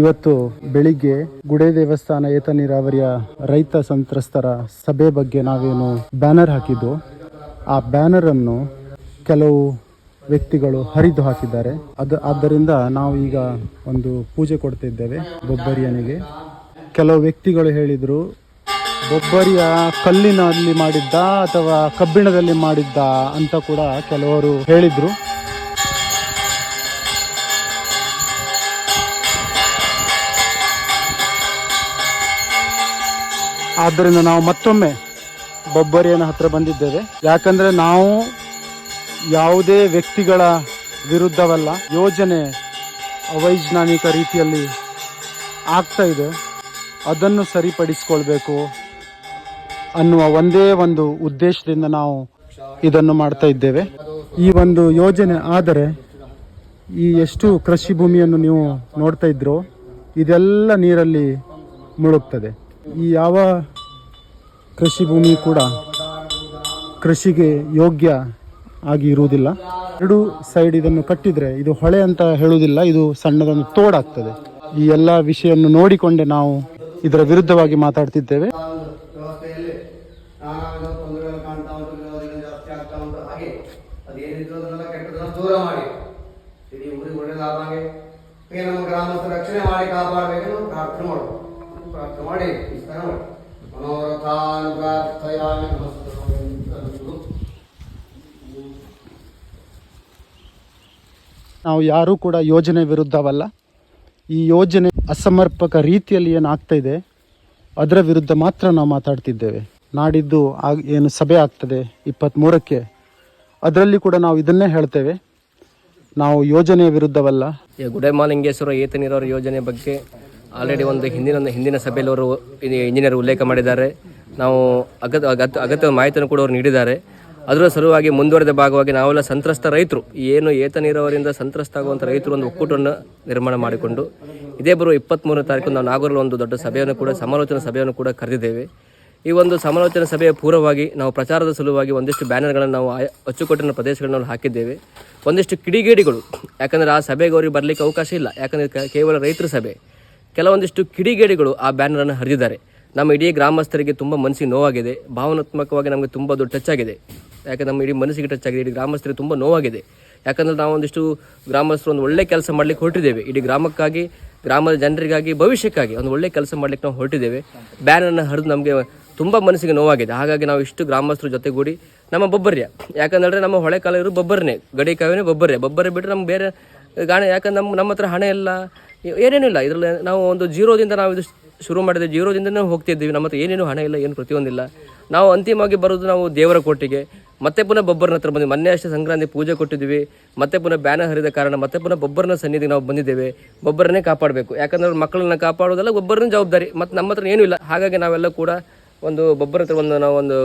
ಇವತ್ತು ಬೆಳಿಗ್ಗೆ ಗುಡೆ ದೇವಸ್ಥಾನ ಏತ ನೀರಾವರಿಯ ರೈತ ಸಂತ್ರಸ್ತರ ಸಭೆ ಬಗ್ಗೆ ನಾವೇನು ಬ್ಯಾನರ್ ಹಾಕಿದ್ದು, ಆ ಬ್ಯಾನರ್ ಅನ್ನು ಕೆಲವು ವ್ಯಕ್ತಿಗಳು ಹರಿದು ಹಾಕಿದ್ದಾರೆ. ಅದು ಆದ್ದರಿಂದ ನಾವು ಈಗ ಒಂದು ಪೂಜೆ ಕೊಡ್ತಿದ್ದೇವೆ ಬೊಬ್ಬರಿಯನಿಗೆ. ಕೆಲವು ವ್ಯಕ್ತಿಗಳು ಹೇಳಿದರು, ಬೊಬ್ಬರಿಯ ಕಲ್ಲಿನಲ್ಲಿ ಮಾಡಿದ್ದ ಅಥವಾ ಕಬ್ಬಿಣದಲ್ಲಿ ಮಾಡಿದ್ದ? ಅಂತ ಕೂಡ ಕೆಲವರು ಹೇಳಿದ್ರು. ಆದ್ದರಿಂದ ನಾವು ಮತ್ತೊಮ್ಮೆ ಬೊಬ್ಬರಿಯನ ಹತ್ರ ಬಂದಿದ್ದೇವೆ. ಯಾಕಂದ್ರೆ ನಾವು ಯಾವುದೇ ವ್ಯಕ್ತಿಗಳ ವಿರುದ್ಧವಲ್ಲ, ಯೋಜನೆ ಅವೈಜ್ಞಾನಿಕ ರೀತಿಯಲ್ಲಿ ಆಗ್ತಾ ಇದೆ. ಅದನ್ನು ಸರಿಪಡಿಸಿಕೊಳ್ಬೇಕು ಅನ್ನುವ ಒಂದೇ ಒಂದು ಉದ್ದೇಶದಿಂದ ನಾವು ಇದನ್ನು ಮಾಡ್ತಾ ಇದ್ದೇವೆ. ಈ ಒಂದು ಯೋಜನೆ ಆದರೆ ಈ ಎಷ್ಟು ಕೃಷಿ ಭೂಮಿಯನ್ನು ನೀವು ನೋಡ್ತಾ ಇದ್ರೋ, ಇದೆಲ್ಲ ನೀರಲ್ಲಿ ಮುಳುಗ್ತದೆ. ಈ ಯಾವ ಕೃಷಿ ಭೂಮಿ ಕೂಡ ಕೃಷಿಗೆ ಯೋಗ್ಯ ಆಗಿ ಇರುವುದಿಲ್ಲ. ಎರಡು ಸೈಡ್ ಇದನ್ನು ಕಟ್ಟಿದ್ರೆ ಇದು ಹೊಳೆ ಅಂತ ಹೇಳುವುದಿಲ್ಲ, ಇದು ಸಣ್ಣದೊಂದು ತೋಡಾಗ್ತದೆ. ಈ ಎಲ್ಲ ವಿಷಯವನ್ನು ನೋಡಿಕೊಂಡೆ ನಾವು ಇದರ ವಿರುದ್ಧವಾಗಿ ಮಾತಾಡ್ತಿದ್ದೇವೆ. ಮಾಡಿ ಕಾಪಾಡಬೇಕೆಂದು ಪ್ರಾರ್ಥನೆ ಮಾಡು ಪ್ರಾರ್ಥನೆ ಮಾಡಿ ಮನೋರಥಾನು ಪ್ರಾರ್ಥಯಾಮಿ ನಮಸ್ಕಾರ ನಾವು ಯಾರೂ ಕೂಡ ಯೋಜನೆ ವಿರುದ್ಧವಲ್ಲ. ಈ ಯೋಜನೆ ಅಸಮರ್ಪಕ ರೀತಿಯಲ್ಲಿ ಏನಾಗ್ತಾ ಇದೆ ಅದರ ವಿರುದ್ಧ ಮಾತ್ರ ನಾವು ಮಾತಾಡ್ತಿದ್ದೇವೆ. ನಾಡಿದ್ದು ಆಗ ಏನು ಸಭೆ ಆಗ್ತದೆ ಇಪ್ಪತ್ತ್ಮೂರಕ್ಕೆ ಅದರಲ್ಲಿ ಕೂಡ ನಾವು ಇದನ್ನೇ ಹೇಳ್ತೇವೆ. ನಾವು ಯೋಜನೆಯ ವಿರುದ್ಧವಲ್ಲ. ಗುಡೆಮಾಲಿಂಗೇಶ್ವರ ಏತ ನೀರಾವರಿ ಯೋಜನೆ ಬಗ್ಗೆ ಆಲ್ರೆಡಿ ಒಂದು ಹಿಂದಿನ ಹಿಂದಿನ ಸಭೆಯಲ್ಲಿ ಅವರು ಇಂಜಿನಿಯರ್ ಉಲ್ಲೇಖ ಮಾಡಿದ್ದಾರೆ. ನಾವು ಅಗತ್ಯ ಅಗತ್ಯ ಅಗತ್ಯ ಮಾಹಿತಿಯನ್ನು ಕೂಡ ಅವರು ನೀಡಿದ್ದಾರೆ. ಅದರ ಸಲುವಾಗಿ ಮುಂದುವರೆದ ಭಾಗವಾಗಿ ನಾವೆಲ್ಲ ಸಂತ್ರಸ್ತ ರೈತರು. ಏನು ಏತ ನೀರಾವರಿಯಿಂದ ಸಂತ್ರಸ್ತ ಆಗುವಂಥ ರೈತರು ಒಂದು ಒಕ್ಕೂಟವನ್ನು ನಿರ್ಮಾಣ ಮಾಡಿಕೊಂಡು, ಇದೇ ಬರುವ ಇಪ್ಪತ್ತ್ಮೂರನೇ ತಾರೀಕು ನಾವು ನಾಗೂರಲ್ಲಿ ಒಂದು ದೊಡ್ಡ ಸಭೆಯನ್ನು ಕೂಡ, ಸಮಾಲೋಚನಾ ಸಭೆಯನ್ನು ಕೂಡ ಕರೆದಿದ್ದೇವೆ. ಈ ಒಂದು ಸಮಾಲೋಚನಾ ಸಭೆಯ ಪೂರ್ವವಾಗಿ ನಾವು ಪ್ರಚಾರದ ಸಲುವಾಗಿ ಒಂದಿಷ್ಟು ಬ್ಯಾನರ್ಗಳನ್ನು ನಾವು ಅಚ್ಚುಕಟ್ಟಿನ ಪ್ರದೇಶಗಳನ್ನು ಹಾಕಿದ್ದೇವೆ. ಒಂದಿಷ್ಟು ಕಿಡಿಗೇಡಿಗಳು. ಯಾಕಂದರೆ ಆ ಸಭೆಗೆ ಅವರಿಗೆ ಬರಲಿಕ್ಕೆ ಅವಕಾಶ ಇಲ್ಲ. ಯಾಕಂದರೆ ಕೇವಲ ರೈತರ ಸಭೆ. ಕೆಲವೊಂದಿಷ್ಟು ಕಿಡಿಗೇಡಿಗಳು ಆ ಬ್ಯಾನರನ್ನು ಹರಿದಿದ್ದಾರೆ. ನಮ್ಮ ಇಡೀ ಗ್ರಾಮಸ್ಥರಿಗೆ ತುಂಬ ಮನಸ್ಸಿಗೆ ನೋವಾಗಿದೆ. ಭಾವನಾತ್ಮಕವಾಗಿ ನಮಗೆ ತುಂಬ ದೊಡ್ಡ ಟಚ್ ಆಗಿದೆ. ಯಾಕೆ ನಮ್ಮ ಇಡೀ ಮನಸ್ಸಿಗೆ ಟಚ್ ಆಗಿದೆ. ಇಡೀ ಗ್ರಾಮಸ್ಥರಿಗೆ ತುಂಬ ನೋವಾಗಿದೆ. ಯಾಕಂದ್ರೆ ನಾವು ಒಂದಿಷ್ಟು ಗ್ರಾಮಸ್ಥರು ಒಂದು ಒಳ್ಳೆ ಕೆಲಸ ಮಾಡ್ಲಿಕ್ಕೆ ಹೊರಟಿದ್ದೇವೆ. ಇಡೀ ಗ್ರಾಮಕ್ಕಾಗಿ, ಗ್ರಾಮದ ಜನರಿಗಾಗಿ, ಭವಿಷ್ಯಕ್ಕಾಗಿ ಒಂದು ಒಳ್ಳೆ ಕೆಲಸ ಮಾಡ್ಲಿಕ್ಕೆ ನಾವು ಹೊರಟಿದ್ದೇವೆ. ಬ್ಯಾನನ್ನು ಹರಿದು ನಮಗೆ ತುಂಬ ಮನಸ್ಸಿಗೆ ನೋವಾಗಿದೆ. ಹಾಗಾಗಿ ನಾವು ಇಷ್ಟು ಗ್ರಾಮಸ್ಥರ ಜೊತೆಗೂಡಿ ನಮ್ಮ ಬೊಬ್ಬರ್ಯ. ಯಾಕಂದ್ರೆ ನಮ್ಮ ಹೊಳೆ ಕಾಲ ಇರೋ ಬೊಬ್ಬರನೇ. ಗಡಿ ಕಾವಿನೇ ಬೊಬ್ಬರ್ಯ. ಬೊಬ್ಬರ ಬಿಟ್ಟರೆ ನಮ್ಗೆ ಬೇರೆ ಗಾಣ ಯಾಕಂದ್ರೆ ನಮ್ಮ ನಮ್ಮ ಹತ್ರ ಹಣ ಇಲ್ಲ. ಏನೇನೂ ಇಲ್ಲ ಇದರಲ್ಲಿ ನಾವು ಒಂದು ಜೀರೋದಿಂದ ನಾವು ಇದು ಶುರು ಮಾಡಿದೆ. ಜೀರೋದಿಂದನೇ ಹೋಗ್ತಿದ್ದೀವಿ. ನಮ್ಮ ಹತ್ರ ಏನೇನು ಹಣ ಇಲ್ಲ, ಏನು ಪ್ರತಿಯೊಂದಿಲ್ಲ. ನಾವು ಅಂತಿಮವಾಗಿ ಬರೋದು ನಾವು ದೇವರ ಕೋಟೆಗೆ. ಮತ್ತೆ ಪುನಃ ಬೊಬ್ಬರನ ಹತ್ರ ಬಂದ್ವಿ. ಮೊನ್ನೆ ಅಷ್ಟೇ ಸಂಕ್ರಾಂತಿ ಪೂಜೆ ಕೊಟ್ಟಿದ್ವಿ. ಮತ್ತೆ ಪುನಃ ಬ್ಯಾನರ್ ಹರಿದ ಕಾರಣ ಮತ್ತೆ ಪುನಃ ಬೊಬ್ಬರನ ಸನ್ನಿಧಿಗೆ ನಾವು ಬಂದಿದ್ದೇವೆ. ಬೊಬ್ಬರನ್ನೇ ಕಾಪಾಡಬೇಕು. ಯಾಕಂದ್ರೆ ಮಕ್ಕಳನ್ನ ಕಾಪಾಡೋದಲ್ಲ ಒಬ್ಬರನ್ನ ಜವಾಬ್ದಾರಿ. ಮತ್ತು ನಮ್ಮ ಹತ್ರ ಏನೂ ಇಲ್ಲ. ಹಾಗಾಗಿ ನಾವೆಲ್ಲ ಕೂಡ ಒಂದು ಬೊಬ್ಬರ ಹತ್ರ ಒಂದು ನಾವು ಒಂದು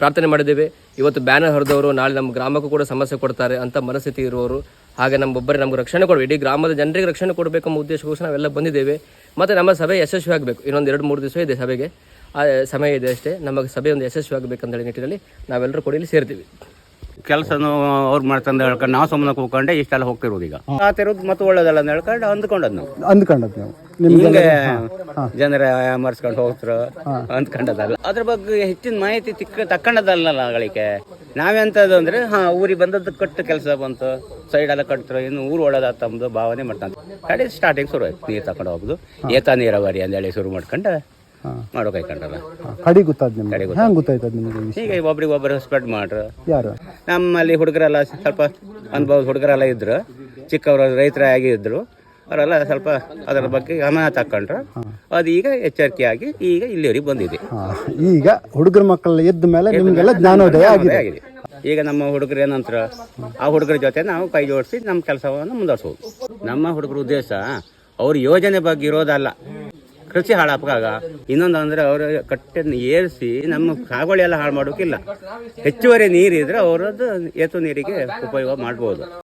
ಪ್ರಾರ್ಥನೆ ಮಾಡಿದ್ದೇವೆ. ಇವತ್ತು ಬ್ಯಾನರ್ ಹರಿದವರು, ನಾಳೆ ನಮ್ಮ ಗ್ರಾಮಕ್ಕೂ ಕೂಡ ಸಮಸ್ಯೆ ಕೊಡ್ತಾರೆ ಅಂತ ಮನಸ್ಥಿತಿ ಇರುವವರು. ಹಾಗೆ ನಮ್ಮೊಬ್ಬರೇ ನಮ್ಗೆ ರಕ್ಷಣೆ ಕೊಡಬೇಕು. ಇಡೀ ಗ್ರಾಮದ ಜನರಿಗೆ ರಕ್ಷಣೆ ಕೊಡಬೇಕೆಂಬ ಉದ್ದೇಶಕ್ಕೋಸ್ಕರ ನಾವೆಲ್ಲ ಬಂದಿದ್ದೇವೆ. ಮತ್ತು ನಮ್ಮ ಸಭೆ ಯಶಸ್ವಿ ಆಗಬೇಕು. ಇನ್ನೊಂದು ಎರಡು, ಮೂರು ದಿವಸ ಇದೆ ಸಭೆಗೆ. ಆ, ಸಮಯ ಇದೆ ಅಷ್ಟೇ. ನಮಗೆ ಸಭೆ ಒಂದು ಯಶಸ್ವಿ ಆಗಬೇಕಂತ ನಿಟ್ಟಿನಲ್ಲಿ ನಾವೆಲ್ಲರೂ ಕೂಡ ಇಲ್ಲಿ ಸೇರ್ತೀವಿ. ಕೆಲಸನು ಅವ್ರು ಮಾಡ್ತಂದು ಹೇಳ್ಕೊಂಡು ನಾವು ಸುಮ್ಮನೆ ಕೂಕೊಂಡೆ ಇಷ್ಟೆಲ್ಲ ಹೋಗ್ತಿರೋದು ಈಗ. ಆತಿರೋದು ಮತ್ತೆ ಒಳ್ಳೇದಲ್ಲ ಅಂತ ಹೇಳ್ಕೊಂಡು ಅಂದ್ಕೊಂಡದ್ ನಾವು. ಅಂದ್ಕೊಂಡದ್ ನಾವು. ನಿಮ್ಗೆ ಹಿಂಗೆ ಜನರ ಮರ್ಸ್ಕೊಂಡು ಹೋಗ್ತಾರ ಅಂದ್ಕೊಂಡದಲ್ಲ. ಅದ್ರ ಬಗ್ಗೆ ಹೆಚ್ಚಿನ ಮಾಹಿತಿ ತಿಕ್ಕ ತಕ್ಕೊಂಡದಲ್ಲ ಗಳಿಕೆ ನಾವೆಂತದ್ದು ಅಂದ್ರೆ ಹಾ ಊರಿಗೆ ಬಂದದ್ದು ಕಟ್ಟು ಕೆಲಸ ಬಂತು ಸೈಡ್ ಎಲ್ಲ ಕಟ್ತಾರೆ ಇನ್ನು ಊರು ಒಳ್ಳೇದ ತಮ್ಮದು ಭಾವನೆ ಮಾಡ್ತಾನೆ ಕಡೆ ಸ್ಟಾರ್ಟಿಂಗ್ ಶುರು ಆಯ್ತು ನೀರು ತಕೊಂಡು ಹೋಗುದು. ಏತ ನೀರಾವರಿ ಹೇಳಿ ಶುರು ಮಾಡ್ಕೊಂಡು ಮಾಡೋ ಕೈಕೊಂಡಲ್ಲ ಕಡಿ ಗೊತ್ತಾದ್ ನಿಮ್ಗೆ. ಹೆಂಗ್ ಗೊತ್ತಾಯ್ತದ ನಿಮ್ಗೆ ಈ ಒಬ್ರಿಗೆ ಒಬ್ಬರು ಸ್ಪ್ರೆಡ್ ಮಾಡ್ರು. ಯಾರು? ನಮ್ಮಲ್ಲಿ ಹುಡುಗರೆಲ್ಲ ಸ್ವಲ್ಪ ಅನುಭವ ಹುಡುಗರೆಲ್ಲ ಇದ್ರು. ಚಿಕ್ಕವರು ರೈತರಾಗಿ ಇದ್ರು ಅವರೆಲ್ಲ ಸ್ವಲ್ಪ ಅದರ ಬಗ್ಗೆ ಗಮನ ತಕೊಂಡ್ರು ಅದು ಈಗ ಎಚ್ಚರಿಕೆಯಾಗಿ ಈಗ ಇಲ್ಲಿವರಿಗೆ ಬಂದಿದೆ. ಈಗ ಹುಡುಗರ ಮಕ್ಕಳ ಎದ್ದ ಮೇಲೆ ನಿಮ್ಗೆಲ್ಲ ಜ್ಞಾನೋದಯ ಆಗಿದೆ. ಆಗಿದೆ. ಈಗ ನಮ್ಮ ಹುಡುಗರು ಏನಂತರ ಆ ಹುಡುಗರ ಜೊತೆ ನಾವು ಕೈ ಜೋಡಿಸಿ ನಮ್ಮ ಕೆಲಸವನ್ನು ಮುಂದುವರ್ಸೋದು ನಮ್ಮ ಹುಡುಗರ ಉದ್ದೇಶ ಅವ್ರ ಯೋಜನೆ ಬಗ್ಗೆ ಇರೋದಲ್ಲ. ಕೃಷಿ ಹಾಳಾಪಾಗ ಇನ್ನೊಂದು ಅಂದ್ರೆ ಅವರು ಕಟ್ಟನ್ನು ಏರಿಸಿ ನಮ್ಮ ಸಾಗುವಳಿ ಎಲ್ಲ ಹಾಳು ಮಾಡೋಕ್ಕಿಲ್ಲ ಹೆಚ್ಚುವರಿ ನೀರಿದ್ರೆ ಅವರದ್ದು ಏತು ನೀರಿಗೆ ಉಪಯೋಗ ಮಾಡ್ಬೋದು.